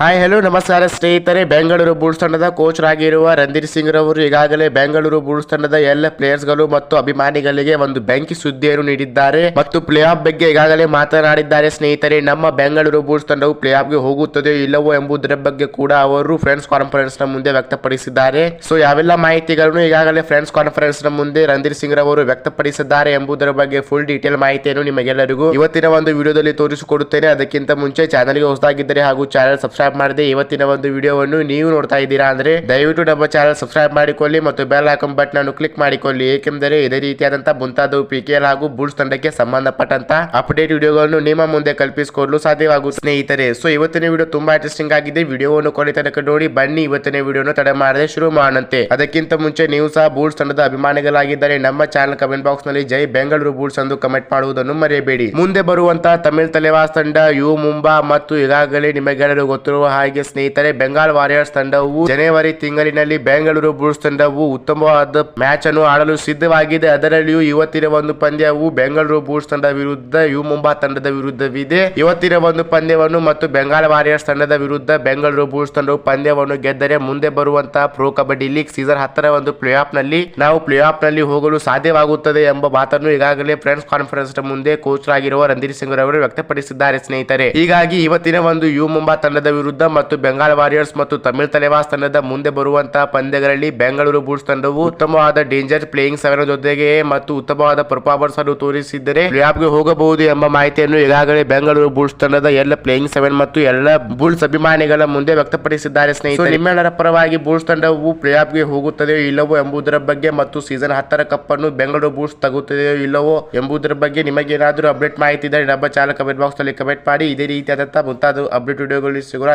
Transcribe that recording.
Hi hello ನಮಸ್ಕಾರ ಸ್ನೇಹಿತರೆ. Bengaluru Bulls ತಂಡದ ಕೋಚ್ ಆಗಿರುವ ರಣಧೀರ್ ಸಿಂಗ್ ರವರು ಈಗಾಗಲೇ ಬೆಂಗಳೂರು ಬುಲ್ಸ್ ತಂಡದ ಎಲ್ಲ ಪ್ಲೇಯರ್ಸ್ಗಳು ಮತ್ತು ಅಭಿಮಾನಿಗಳಿಗೆ ಒಂದು ಬೆಂಕಿ ಸುದ್ದಿಯನ್ನು ನೀಡಿದ್ದಾರೆ. ಮತ್ತು ಪ್ಲೇ ಆಫ್ ಬಗ್ಗೆ ಈಗಾಗಲೇ ಮಾತನಾಡಿದ್ದಾರೆ ಸ್ನೇಹಿತರೆ. ನಮ್ಮ ಬೆಂಗಳೂರು ಬುಲ್ಸ್ ತಂಡವು ಪ್ಲೇ ಆಫ್ಗೆ ಹೋಗುತ್ತದೆಯೋ ಇಲ್ಲವೋ ಎಂಬುದರ ಬಗ್ಗೆ ಕೂಡ ಅವರು ಫ್ರೆಂಡ್ಸ್ ಕಾನ್ಫರೆನ್ಸ್ನ ಮುಂದೆ ವ್ಯಕ್ತಪಡಿಸಿದ್ದಾರೆ. ಸೊ ಯಾವೆಲ್ಲ ಮಾಹಿತಿಗಳನ್ನು ಈಗಾಗಲೇ ಫ್ರೆಂಡ್ಸ್ ಕಾನ್ಫರೆನ್ಸ್ನ ಮುಂದೆ ರಣಧೀರ್ ಸಿಂಗ್ ರವರು ವ್ಯಕ್ತಪಡಿಸಿದ್ದಾರೆ ಎಂಬುದರ ಬಗ್ಗೆ ಫುಲ್ ಡೀಟೇಲ್ ಮಾಹಿತಿಯನ್ನು ನಿಮಗೆಲ್ಲರಿಗೂ ಇವತ್ತಿನ ಒಂದು ವಿಡಿಯೋದಲ್ಲಿ ತೋರಿಸಿಕೊಡುತ್ತೇನೆ. ಅದಕ್ಕಿಂತ ಮುಂಚೆ ಚಾನಲ್ಗೆ ಹೊಸದಾಗಿದ್ದರೆ ಹಾಗೂ ಚಾನಲ್ ಸಬ್ಸ್ಕ್ರೈಬ್ ಮಾಡದೆ ಇವತ್ತಿನ ಒಂದು ವಿಡಿಯೋವನ್ನು ನೀವು ನೋಡ್ತಾ ಇದ್ದೀರಾ ಅಂದ್ರೆ ದಯವಿಟ್ಟು ನಮ್ಮ ಚಾನಲ್ ಸಬ್ಸ್ಕ್ರೈಬ್ ಮಾಡಿಕೊಳ್ಳಿ ಮತ್ತು ಬೆಲ್ ಐಕಾನ್ ಬಟನ್ ಅನ್ನು ಕ್ಲಿಕ್ ಮಾಡಿಕೊಳ್ಳಿ. ಏಕೆಂದರೆ ಇದೇ ರೀತಿಯಾದಂತಹ ಮುಂತಾದ ಪಿಕೆಎಲ್ ಹಾಗೂ ಬುಲ್ಸ್ ತಂಡಕ್ಕೆ ಸಂಬಂಧಪಟ್ಟಂತ ಅಪ್ಡೇಟ್ ವಿಡಿಯೋಗಳನ್ನು ನಿಮ್ಮ ಮುಂದೆ ಕಲ್ಪಿಸಿಕೊಡಲು ಸಾಧ್ಯವಾಗುವ ಸ್ನೇಹಿತರೆ ಸೊ ಇವತ್ತಿನ ವಿಡಿಯೋ ತುಂಬಾ ಇಂಟ್ರೆಸ್ಟಿಂಗ್ ಆಗಿದೆ. ವಿಡಿಯೋವನ್ನು ಕೊನೆ ತನಕ ನೋಡಿ ಬನ್ನಿ. ಇವತ್ತಿನ ವಿಡಿಯೋನ ತಡೆ ಮಾಡದೆ ಶುರು ಮಾಡಂತೆ ಅದಕ್ಕಿಂತ ಮುಂಚೆ ನೀವು ಸಹ ಬೂಲ್ಸ್ ತಂಡದ ಅಭಿಮಾನಿಗಳಾಗಿದ್ದರೆ ನಮ್ಮ ಚಾನಲ್ ಕಮೆಂಟ್ ಬಾಕ್ಸ್ನಲ್ಲಿ ಜೈ ಬೆಂಗಳೂರು ಬೂಲ್ಸ್ ಎಂದು ಕಮೆಂಟ್ ಮಾಡುವುದನ್ನು ಮರೆಯಬೇಡಿ. ಮುಂದೆ ಬರುವಂತಹ ತಮಿಳ್ ತಲೆವಾಸ್ ತಂಡ, ಯು, ಮುಂಬಾ ಮತ್ತು ಈಗಾಗಲೇ ನಿಮಗೆಲ್ಲರೂ ಗೊತ್ತಿರುವ ಹಾಗೆ ಸ್ನೇಹಿತರೆ ಬೆಂಗಾಲ್ ವಾರಿಯರ್ಸ್ ತಂಡವು ಜನವರಿ ತಿಂಗಳಿನಲ್ಲಿ ಬೆಂಗಳೂರು ಬುಲ್ಸ್ ತಂಡವು ಉತ್ತಮವಾದ ಮ್ಯಾಚ್ ಅನ್ನು ಆಡಲು ಸಿದ್ಧವಾಗಿದೆ. ಅದರಲ್ಲಿಯೂ ಇವತ್ತಿನ ಒಂದು ಪಂದ್ಯವು ಬೆಂಗಳೂರು ಬುಲ್ಸ್ ತಂಡ ವಿರುದ್ಧ, ಯು ಮುಂಬಾ ತಂಡದ ವಿರುದ್ಧವಿದೆ. ಇವತ್ತಿನ ಒಂದು ಪಂದ್ಯವನ್ನು ಮತ್ತು ಬೆಂಗಾಲ್ ವಾರಿಯರ್ಸ್ ತಂಡದ ವಿರುದ್ಧ ಬೆಂಗಳೂರು ಬುಲ್ಸ್ ತಂಡವು ಪಂದ್ಯವನ್ನು ಗೆದ್ದರೆ ಮುಂದೆ ಬರುವಂತಹ ಪ್ರೋ ಕಬಡ್ಡಿ ಲೀಗ್ ಸೀಸನ್ ಹತ್ತರ ಒಂದು ಪ್ಲೇ ಆಫ್ನಲ್ಲಿ ನಾವು ಪ್ಲೇ ಆಫ್ನಲ್ಲಿ ಹೋಗಲು ಸಾಧ್ಯವಾಗುತ್ತದೆ ಎಂಬ ಮಾತನ್ನು ಈಗಾಗಲೇ ಫ್ರೆಂಡ್ಸ್ ಕಾನ್ಫರೆನ್ಸ್ ಮುಂದೆ ಕೋಚ್ ಆಗಿರುವ ರಣಧೀರ್ ಸಿಂಗ್ ರವರು ವ್ಯಕ್ತಪಡಿಸಿದ್ದಾರೆ ಸ್ನೇಹಿತರೆ. ಹೀಗಾಗಿ ಇವತ್ತಿನ ಒಂದು ಯು ಮುಂಬಾ ತಂಡದ ಮತ್ತು ಬೆಂಗಾಲ್ ವಾರಿಯರ್ಸ್ ಮತ್ತು ತಮಿಳ್ ತಲೆವಾಸ್ ತಂಡದ ಮುಂದೆ ಬರುವಂತಹ ಪಂದ್ಯಗಳಲ್ಲಿ ಬೆಂಗಳೂರು ಬುಲ್ಸ್ ತಂಡವು ಉತ್ತಮವಾದ ಡೇಂಜರ್ ಪ್ಲೇಯಿಂಗ್ ಸೆವೆನ್ ಜೊತೆಗೆ ಮತ್ತು ಉತ್ತಮವಾದ ಪರ್ಫಾರ್ಮೆನ್ಸ್ ಅನ್ನು ತೋರಿಸಿದ್ದರೆ ಗೆ ಹೋಗಬಹುದು ಎಂಬ ಮಾಹಿತಿಯನ್ನು ಈಗಾಗಲೇ ಬೆಂಗಳೂರು ಬುಲ್ಸ್ ತಂಡದ ಎಲ್ಲ ಪ್ಲೇಯಿಂಗ್ ಸೆವೆನ್ ಮತ್ತು ಎಲ್ಲ ಬುಲ್ಸ್ ಅಭಿಮಾನಿಗಳ ಮುಂದೆ ವ್ಯಕ್ತಪಡಿಸಿದ್ದಾರೆ ಸ್ನೇಹಿತರೆ. ನಿಮ್ಮೆಲ್ಲರ ಪರವಾಗಿ ಬುಲ್ಸ್ ತಂಡವು ಗೆ ಹೋಗುತ್ತದೆಯೋ ಇಲ್ಲವೋ ಎಂಬುದರ ಬಗ್ಗೆ ಮತ್ತು ಸೀಸನ್ ಹತ್ತರ ಕಪ್ ಅನ್ನು ಬೆಂಗಳೂರು ಬುಲ್ಸ್ ತಗುತ್ತದೆಯೋ ಇಲ್ಲವೋ ಎಂಬುದರ ಬಗ್ಗೆ ನಿಮಗೆ ಏನಾದರೂ ಅಪ್ಡೇಟ್ ಮಾಹಿತಿ ಇದ್ದರೆ ಡಬ್ಬ ಚಾಲಕ ಕಮೆಂಟ್ ಬಾಕ್ಸ್ನಲ್ಲಿ ಕಮೆಂಟ್ ಮಾಡಿ. ಇದೇ ರೀತಿಯಾದಂತಹ ಮುಂತಾದ ಅಪ್ಡೇಟ್ ವಿಡಿಯೋಗಳು ಸಿಗೋಣ.